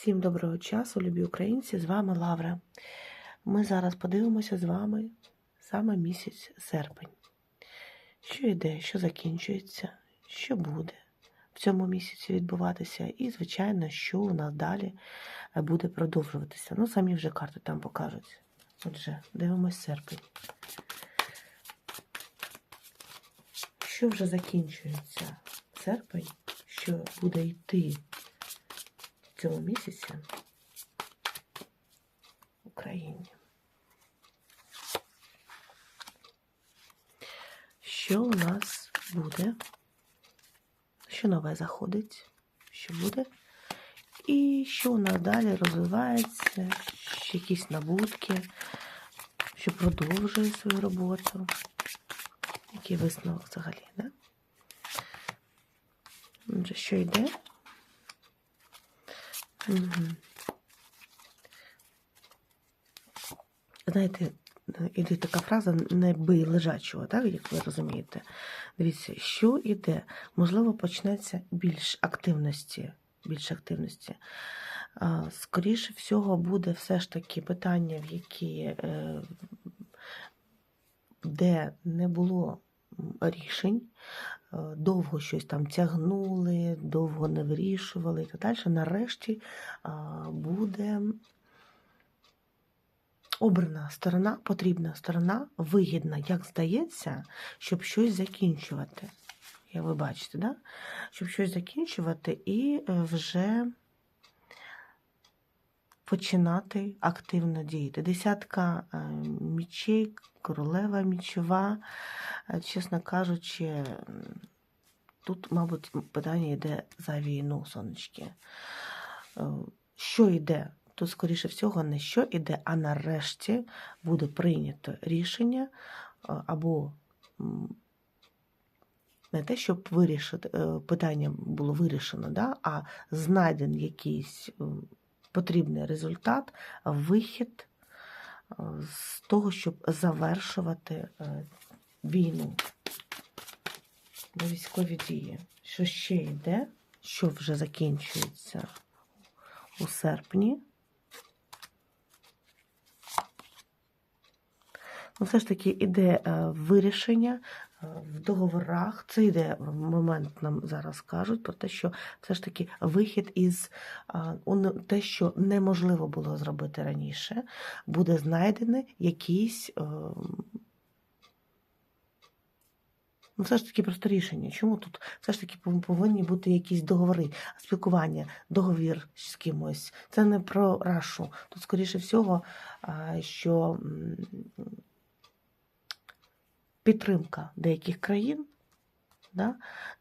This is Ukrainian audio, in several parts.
Всім доброго часу, любі українці! З вами Лавра. Ми зараз подивимося з вами саме місяць серпень. Що йде, що закінчується, що буде в цьому місяці відбуватися, і, звичайно, що у нас далі буде продовжуватися. Ну, самі вже карти там покажуть. Отже, дивимось серпень. Що вже закінчується серпень, що буде йти в цьому місяці в Україні. Що у нас буде? Що нове заходить? Що буде? І що у нас далі розвивається? Якісь набутки, що продовжує свою роботу. Який висновок взагалі, да? Що йде? Знаєте, іде така фраза не бий лежачого, так, як ви розумієте. Дивіться, що іде? Можливо, почнеться більш активності. Більш активності. Скоріше всього, буде все ж таки питання, в які, е, де не було рішень, е, довго щось там тягнули, довго не вирішували і так далі. Нарешті буде обрана сторона, потрібна сторона, вигідна, як здається, щоб щось закінчувати. Я ви бачите, да? щоб щось закінчувати і е, вже починати активно діяти. Десятка е, мічей, королева мічова, е, чесно кажучи, тут, мабуть, питання йде за війну, сонечки. Що йде? Тут, скоріше всього, не що йде, а нарешті буде прийнято рішення або не те, щоб вирішити, питання було вирішено, да, а знайден якийсь потрібний результат, вихід з того, щоб завершувати війну на військові дії. Що ще йде, що вже закінчується у серпні. Ну, все ж таки іде вирішення в договорах. Це йде момент, нам зараз кажуть про те, що все ж таки вихід із те, що неможливо було зробити раніше, буде знайдений якийсь. Ну, все ж таки просто рішення. Чому тут все ж таки повинні бути якісь договори, спілкування, договір з кимось. Це не про рашу. Тут, скоріше всього, що підтримка деяких країн да,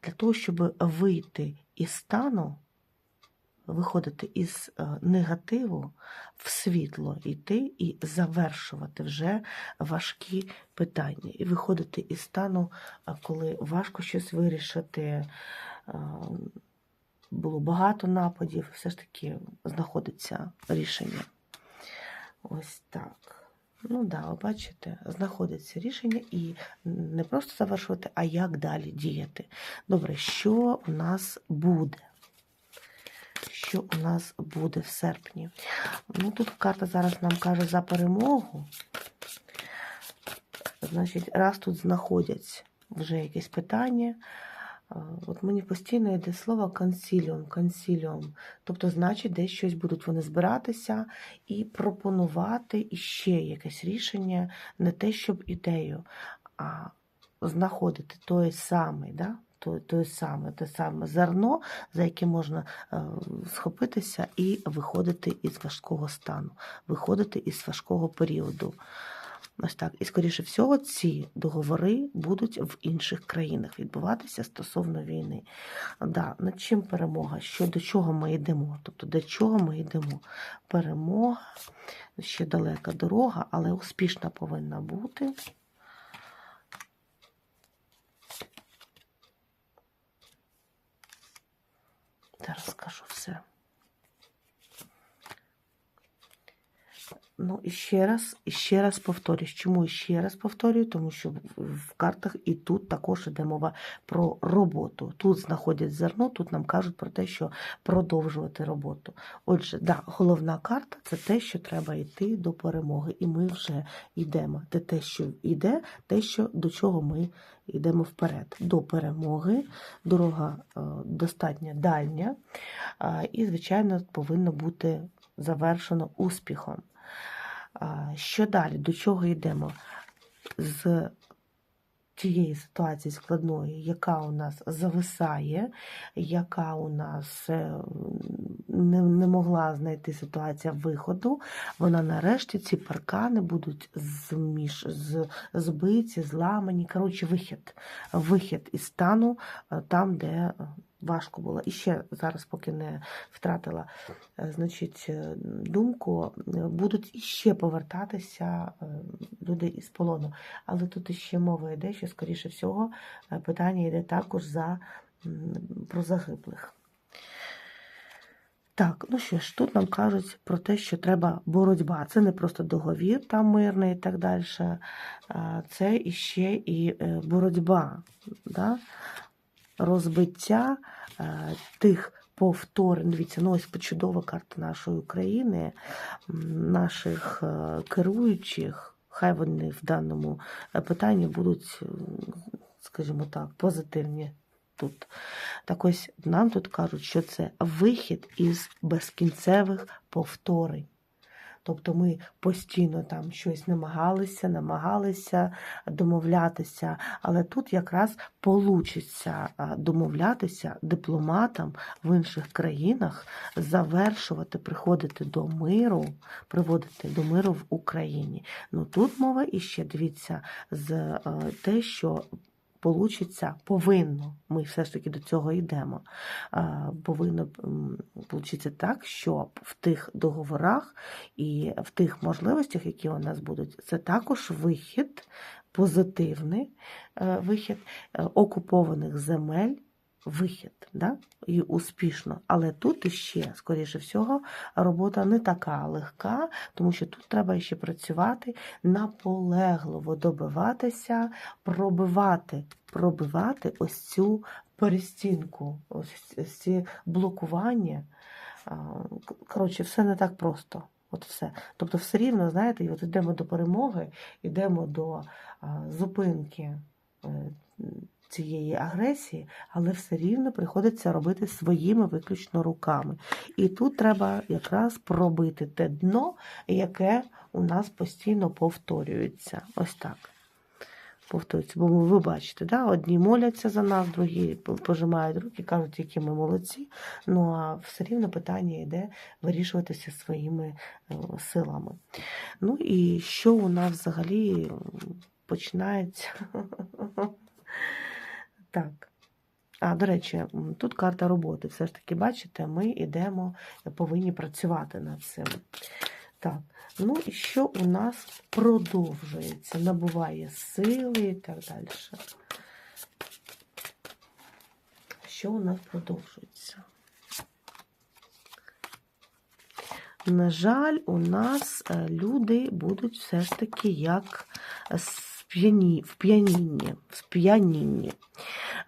для того, щоб вийти із стану, виходити із е, негативу в світло йти і завершувати вже важкі питання. І виходити із стану, е, коли важко щось вирішити. Е, було багато нападів, все ж таки знаходиться рішення. Ось так. Ну да, ви бачите, знаходиться рішення і не просто завершувати, а як далі діяти. Добре, що у нас буде? Що у нас буде в серпні? Ну, Тут карта зараз нам каже за перемогу. Значить, раз тут знаходяться вже якесь питання. От мені постійно йде слово консіліум, консіліум. Тобто, значить, десь щось будуть вони збиратися і пропонувати іще якесь рішення, не те, щоб ідею, а знаходити той самий, да? той, той саме, те саме зерно, за яке можна е, схопитися і виходити із важкого стану, виходити із важкого періоду. Ось так. І, скоріше всього, ці договори будуть в інших країнах відбуватися стосовно війни. Да, Над чим перемога? Що до чого ми йдемо? Тобто до чого ми йдемо? Перемога, ще далека дорога, але успішна повинна бути. Зараз скажу все. Ну, і ще раз, і ще раз повторюсь. Чому ще раз повторюю? Тому що в, картах і тут також іде мова про роботу. Тут знаходять зерно, тут нам кажуть про те, що продовжувати роботу. Отже, да, головна карта це те, що треба йти до перемоги. І ми вже йдемо. Це те, що йде, те, що до чого ми йдемо вперед. До перемоги. Дорога е, достатньо дальня, і, звичайно, повинно бути завершено успіхом. Що далі? До чого йдемо? З тієї ситуації складної, яка у нас зависає, яка у нас е, не, не могла знайти ситуація виходу, вона нарешті ці паркани будуть зміш, з, збиті, зламані. Коротше, вихід. Вихід із стану е, там, де е, важко було. І ще зараз, поки не втратила е, значить, е, думку, е, будуть іще повертатися люди із полону. Але тут іще мова йде, що, скоріше всього, питання йде також за, про загиблих. Так, ну що ж, тут нам кажуть про те, що треба боротьба. Це не просто договір там мирний і так далі. Це іще і боротьба, да? Розбиття е, тих повторень. Дивіться, ну ось чудова карта нашої України, наших е, керуючих. Хай вони в даному е, питанні будуть, скажімо так, позитивні тут. Так ось нам тут кажуть, що це вихід із безкінцевих повторень. Тобто ми постійно там щось намагалися, намагалися домовлятися, але тут якраз получиться домовлятися дипломатам в інших країнах, завершувати, приходити до миру, приводити до миру в Україні. Ну тут мова іще дивіться з те, що получиться, повинно, ми все ж таки до цього йдемо. Повинно получитися так, що в тих договорах і в тих можливостях, які у нас будуть, це також вихід, позитивний е, вихід е, окупованих земель. Вихід, да? і успішно. Але тут іще, скоріше всього, робота не така легка, тому що тут треба ще працювати, наполегливо добиватися, пробивати, пробивати ось цю перестінку, ось ці блокування. Коротше, все не так просто. От все. Тобто, все рівно, знаєте, от йдемо до перемоги, йдемо до а, зупинки е, цієї агресії, але все рівно приходиться робити своїми виключно руками. І тут треба якраз пробити те дно, яке у нас постійно повторюється. Ось так. Повторюється. Бо ви бачите, да? одні моляться за нас, другі пожимають руки, кажуть, які ми молодці. Ну а все рівно питання йде вирішуватися своїми е, силами. Ну і що у нас взагалі починається? Так. А, до речі, тут карта роботи. Все ж таки, бачите, ми йдемо, повинні працювати над цим. Так, ну і що у нас продовжується? Набуває сили і так далі. Що у нас продовжується? На жаль, у нас е, люди будуть все ж таки як сп'яні, в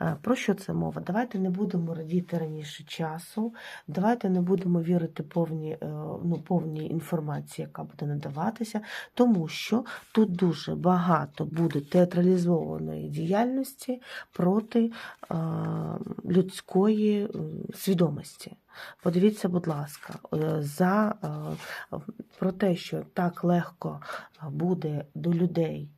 Е, Про що це мова? Давайте не будемо радіти раніше часу, давайте не будемо вірити повні, е, ну, повній інформації, яка буде надаватися, тому що тут дуже багато буде театралізованої діяльності проти е, людської свідомості. Подивіться, будь ласка, за про те, що так легко буде до людей.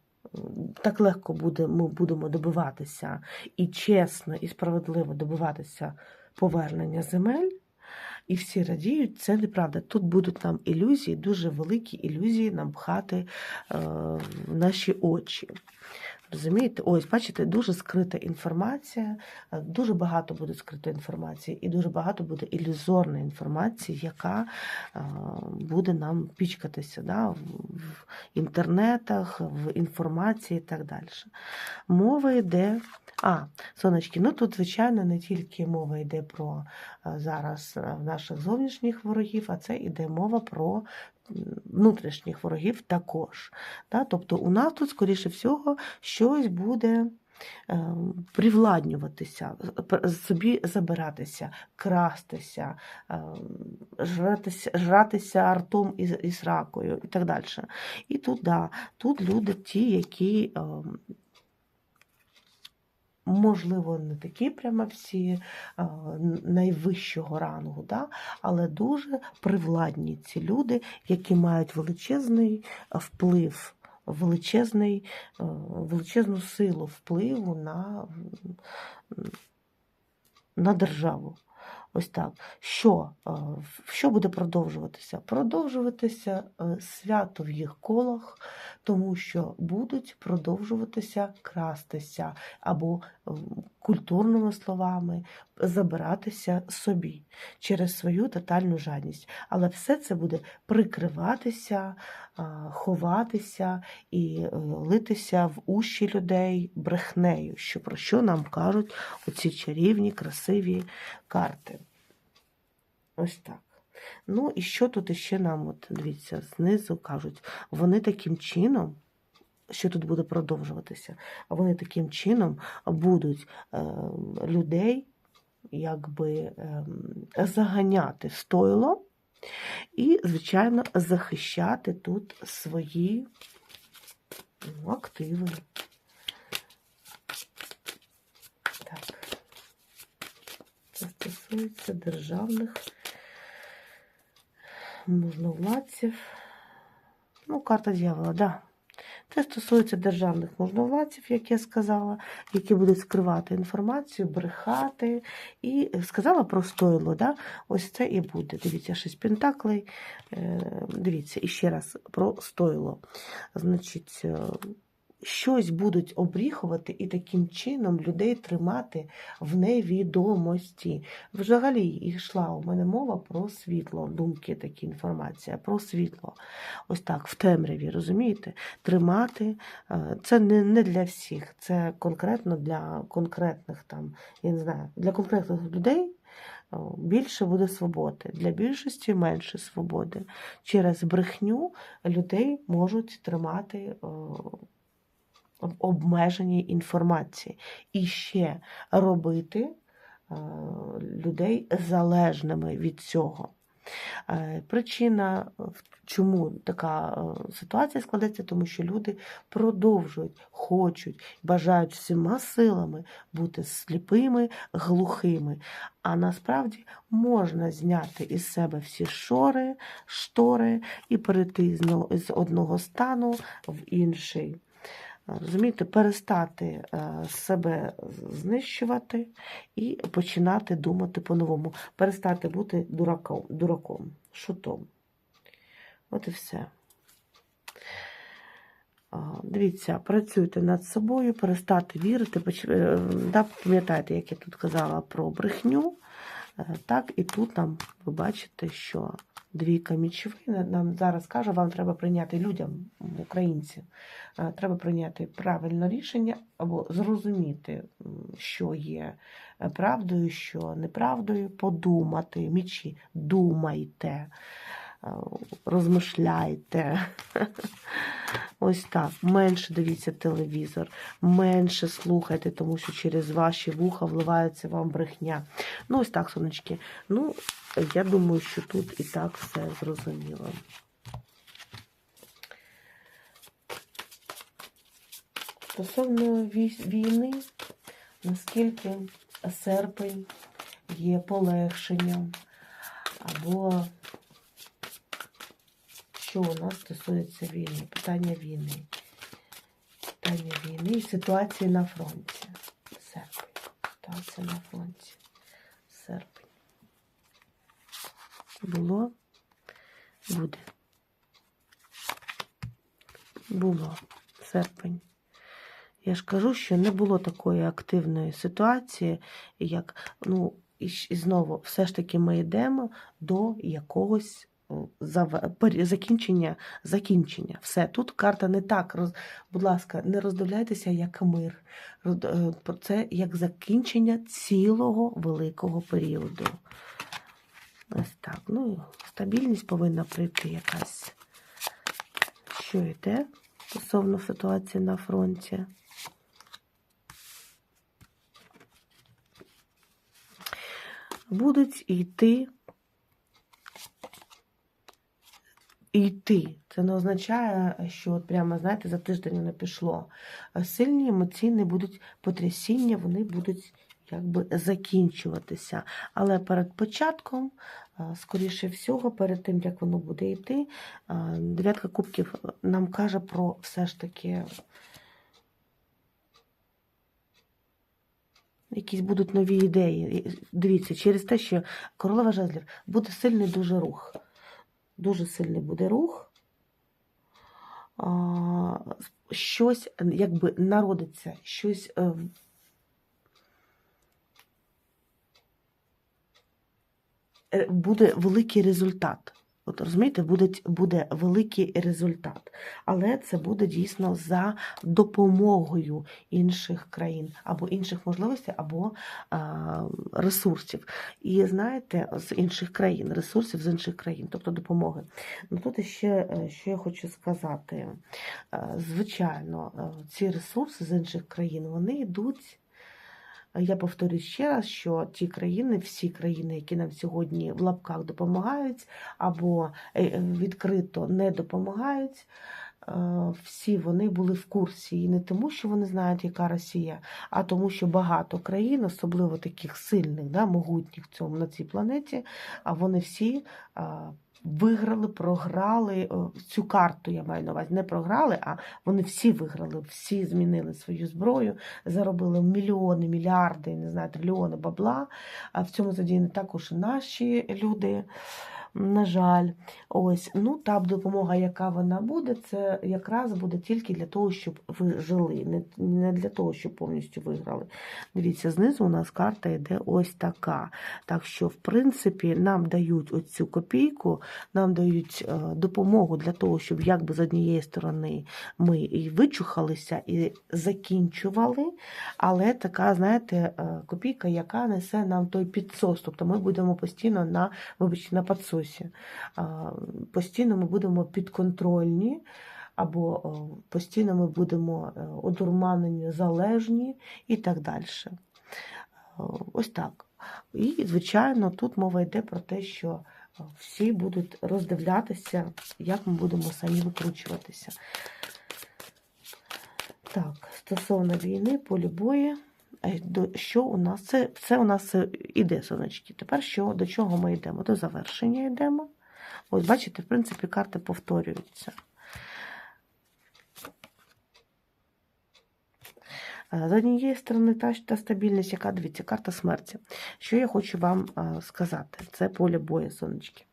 Так легко буде, ми будемо добиватися і чесно, і справедливо добиватися повернення земель, і всі радіють, це неправда. Тут будуть нам ілюзії, дуже великі ілюзії нам пхати е, в наші очі. Розумієте? Ось, бачите, дуже скрита інформація, е, дуже багато буде скритої інформації, і дуже багато буде ілюзорної інформації, яка е, буде нам пічкатися да, в, інтернетах, в інформації і так далі. Мова йде. А, сонечки, ну тут, звичайно, не тільки мова йде про е, зараз наших зовнішніх ворогів, а це йде мова про внутрішніх ворогів також. Да? Тобто у нас тут, скоріше всього, щось буде е, привладнюватися, собі забиратися, крастися, е, жратися, жратися ртом із, із ракою і так далі. І тут, да, тут люди ті, які. Е, Можливо, не такі прямо всі е, найвищого рангу, да? але дуже привладні ці люди, які мають величезний вплив, величезний, е, величезну силу впливу на, на державу. Ось так. Що, е, що буде продовжуватися? Продовжуватися е, свято в їх колах, тому що будуть продовжуватися крастися або культурними словами забиратися собі через свою тотальну жадність. Але все це буде прикриватися, ховатися і е, литися в уші людей брехнею, що про що нам кажуть оці чарівні, красиві карти. Ось так. Ну і що тут іще нам, от дивіться, знизу кажуть, вони таким чином, що тут буде продовжуватися, вони таким чином будуть е, людей якби ем, заганяти стойло і, звичайно, захищати тут свої ну, активи. Так. Це стосується державних можновладців. Ну, карта дьявола, да. Це стосується державних можновладців, як я сказала, які будуть скривати інформацію, брехати. І сказала про стойло, да? ось це і буде. Дивіться, шість пентаклей. Е, Дивіться, і ще раз про стойло. Значить, е, щось будуть обріхувати і таким чином людей тримати в невідомості. Взагалі йшла у мене мова про світло, думки, такі інформація, про світло. Ось так, в темряві, розумієте? Тримати. е, Це не, не для всіх, це конкретно для конкретних там, я не знаю, для конкретних людей. Більше буде свободи, для більшості менше свободи. Через брехню людей можуть тримати в обмеженій інформації і ще робити е, людей залежними від цього. Е, Причина, чому така е, ситуація складеться, тому що люди продовжують, хочуть, бажають всіма силами бути сліпими, глухими. А насправді можна зняти із себе всі шори, штори і перейти з одного стану в інший. Розумієте, перестати е, себе знищувати і починати думати по-новому. Перестати бути дураком, дураком, шутом. От і все. Дивіться, працюйте над собою, перестати вірити. е, Да, пам'ятаєте, як я тут казала про брехню. Е, Так, і тут нам ви бачите, що двійка мічових нам зараз каже, вам треба прийняти людям, українцям, треба прийняти правильне рішення або зрозуміти, що є е, правдою, що неправдою, подумати. Мічі, думайте, розмишляйте. Ось так. Менше дивіться телевізор, менше слухайте, тому що через ваші вуха вливається вам брехня. Ну, ось так, сонечки. Ну, я думаю, що тут і так все зрозуміло. Стосовно війни, наскільки серпень є полегшенням, або що у нас стосується війни, питання війни. Питання війни і ситуації на фронті. Серпень. Ситуація на фронті. Серпень. Було, буде. Було серпень. Я ж кажу, що не було такої активної ситуації, як, ну, і, знову, все ж таки ми йдемо до якогось закінчення, закінчення. Все, тут карта не так. Роз, будь ласка, не роздивляйтеся як мир. Е, про Це як закінчення цілого великого періоду. Ось так. Ну, стабільність повинна прийти якась. що йде стосовно ситуації на фронті? Будуть йти. Йти. Це не означає, що от прямо, знаєте, за тиждень не пішло. Сильні емоційні будуть потрясіння, вони будуть якби закінчуватися. Але перед початком, скоріше всього, перед тим, як воно буде йти, дев'ятка кубків нам каже про все ж таки. Якісь будуть нові ідеї. Дивіться, через те, що королева жезлів буде сильний дуже рух. Дуже сильний буде рух. Щось якби народиться, щось Е, буде великий результат. От розумієте, буде буде великий результат. Але це буде дійсно за допомогою інших країн, або інших можливостей, або а, ресурсів. І знаєте, з інших країн, ресурсів з інших країн, тобто допомоги. Ну Тут ще е, що я хочу сказати: е, звичайно, ці ресурси з інших країн вони йдуть. Я повторюю ще раз, що ті країни, всі країни, які нам сьогодні в лапках допомагають, або е, відкрито не допомагають, е, всі вони були в курсі. І не тому, що вони знають, яка Росія, а тому, що багато країн, особливо таких сильних, да, могутніх на цій планеті, а вони всі виграли, програли цю карту, я маю на увазі, не програли, а вони всі виграли, всі змінили свою зброю, заробили мільйони, мільярди, не знаю, трильйони бабла. А в цьому задіяні також наші люди на жаль, ось ну та допомога, яка вона буде, це якраз буде тільки для того, щоб ви жили, не для того, щоб повністю виграли. Дивіться, знизу у нас карта йде ось така. Так що, в принципі, нам дають оцю копійку, нам дають е, допомогу для того, щоб якби з однієї сторони ми і вичухалися, і закінчували. Але така, знаєте, е, копійка, яка несе нам той підсос. Тобто ми будемо постійно на, вибачте, на підсосі статусі. Постійно ми будемо підконтрольні, або постійно ми будемо е, одурманені, залежні і так далі. Ось так. І, звичайно, тут мова йде про те, що всі будуть роздивлятися, як ми будемо самі викручуватися. Так, стосовно війни, полі бою. Е, що у нас це це у нас е, іде, сонечки. Тепер що, до чого ми йдемо? До завершення йдемо. Ось, бачите, в принципі, карти повторюються. Е, з однієї сторони, та, та стабільність, яка дивіться, карта смерті. Що я хочу вам сказати? Це поле бою, сонечки.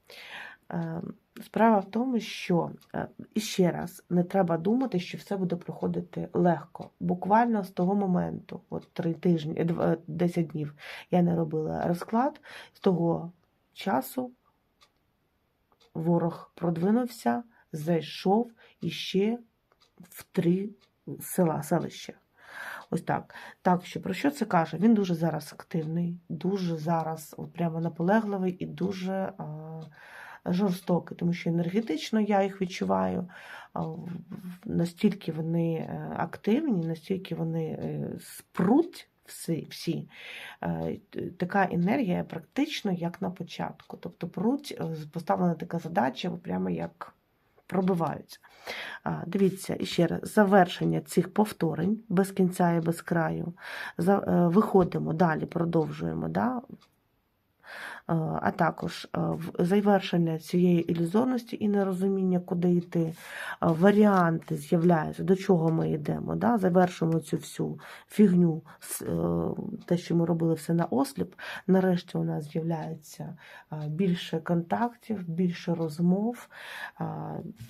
Справа в тому, що е, і ще раз не треба думати, що все буде проходити легко. Буквально з того моменту, от три тижні, 10 днів я не робила розклад, з того часу ворог продвинувся, зайшов іще в три села, селища. Ось так. Так що про що це каже? Він дуже зараз активний, дуже зараз от прямо наполегливий і дуже. А, жорстокий, тому що енергетично я їх відчуваю. Настільки вони е, активні, настільки вони е, спруть всі, всі. Е, така енергія практично як на початку. Тобто пруть, поставлена така задача, прямо як пробиваються. Дивіться, ще раз, завершення цих повторень без кінця і без краю. Виходимо далі, продовжуємо. Да? Е, а також е, завершення цієї ілюзорності і нерозуміння, куди йти, е, варіанти з'являються, до чого ми йдемо. Да? Завершуємо цю всю фігню, те, що ми робили все на осліп. Нарешті у нас з'являється більше контактів, більше розмов.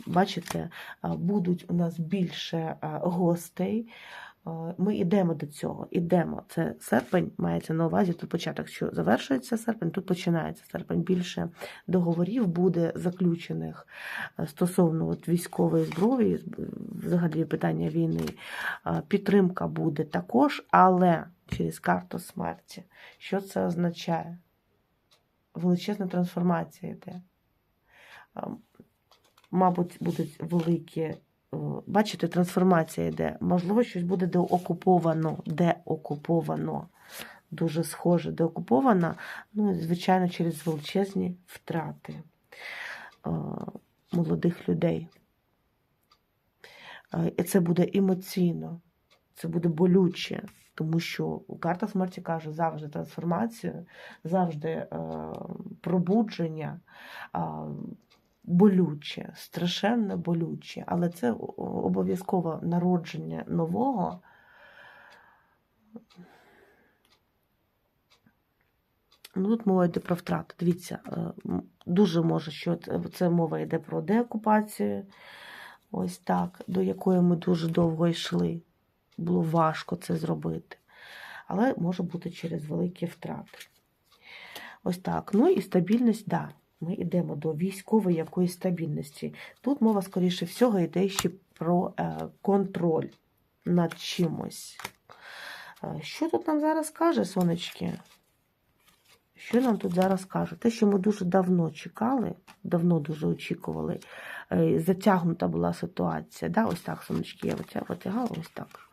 Бачите, будуть у нас більше гостей. Ми йдемо до цього, йдемо. Це серпень, мається на увазі тут початок, що завершується серпень, тут починається серпень. Більше договорів буде заключених е, стосовно от військової зброї, взагалі питання війни. Підтримка буде також, але через карту смерті. Що це означає? Величезна трансформація йде. Мабуть, будуть великі бачите, трансформація йде. Можливо, щось буде деокуповано, деокуповано. Дуже схоже, деокуповано, ну, звичайно, через величезні втрати е, молодих людей. Е, І це буде емоційно, це буде болюче, тому що карта смерті каже завжди трансформацію, завжди е, пробудження, болюче, страшенно болюче, але це обов'язково народження нового. Ну, тут мова йде про втрати. Дивіться, е, дуже може, що це, мова йде про деокупацію. Ось так, до якої ми дуже довго йшли. Було важко це зробити. Але може бути через великі втрати. Ось так. Ну і стабільність, да. Ми йдемо до військової якоїсь стабільності. Тут мова, скоріше всього, йде ще про е, контроль над чимось. Е, Що тут нам зараз каже, сонечки? Що нам тут зараз каже? Те, що ми дуже давно чекали, давно дуже очікували, е, затягнута була ситуація. Да? Ось так, сонечки, я витягала, ось так.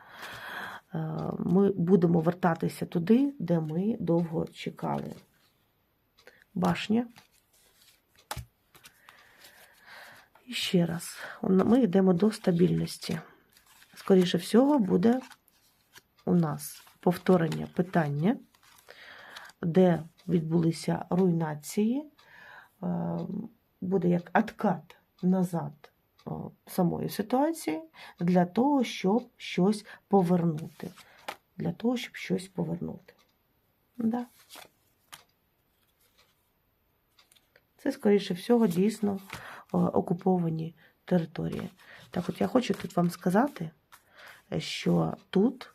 Ми будемо вертатися туди, де ми довго чекали. Башня. І ще раз, ми йдемо до стабільності. Скоріше всього, буде у нас повторення питання, де відбулися руйнації, е, буде як откат назад е, самої ситуації для того, щоб щось повернути. Для того, щоб щось повернути. Да. Це, скоріше всього, дійсно окуповані території. Так от я хочу тут вам сказати, е, що тут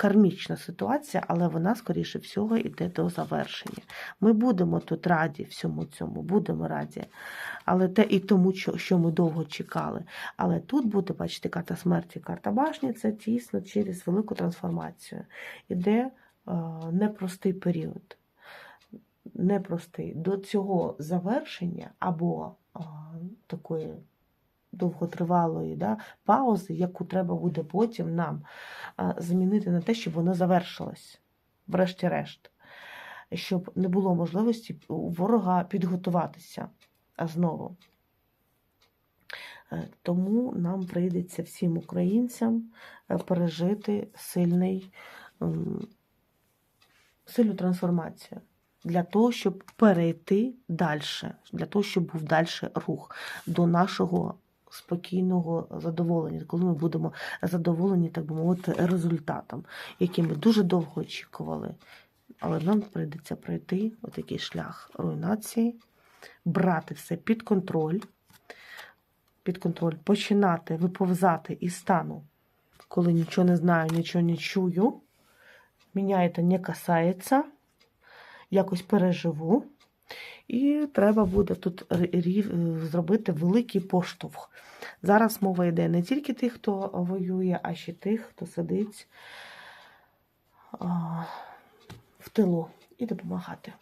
кармічна ситуація, але вона, скоріше всього, йде до завершення. Ми будемо тут раді всьому цьому, будемо раді. Але те і тому, що, що ми довго чекали. Але тут буде, бачите, карта смерті, карта башні це тісно через велику трансформацію. Іде е, непростий період. Непростий. До цього завершення або е, такої довготривалої да, паузи, яку треба буде потім нам а, змінити на те, щоб воно завершилось, врешті-решт, щоб не було можливості у ворога підготуватися а знову. Е, Тому нам прийдеться всім українцям е, пережити сильний, сильну трансформацію. Для того, щоб перейти далі, для того, щоб був далі рух до нашого спокійного задоволення, коли ми будемо задоволені, так би мовити, результатом, який ми дуже довго очікували. Але нам прийдеться пройти отакий шлях руйнації, брати все під контроль, під контроль, починати виповзати із стану, коли нічого не знаю, нічого не чую. Мене це не касається, якось переживу. І треба буде тут зробити великий поштовх. Зараз мова йде не тільки тих, хто воює, а ще тих, хто сидить в тилу і допомагати.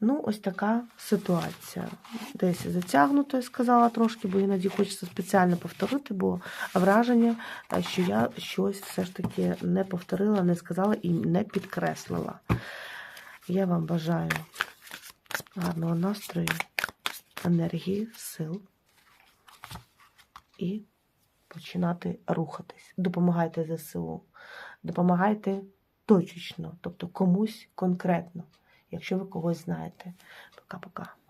Ну, ось така ситуація. Десь затягнуто, я сказала трошки, бо іноді хочеться спеціально повторити, бо враження, е, що я щось все ж таки не повторила, не сказала і не підкреслила. Я вам бажаю гарного настрою, енергії, сил і починати рухатись. Допомагайте ЗСУ, допомагайте точечно, тобто комусь конкретно, якщо ви когось знаєте. Пока-пока.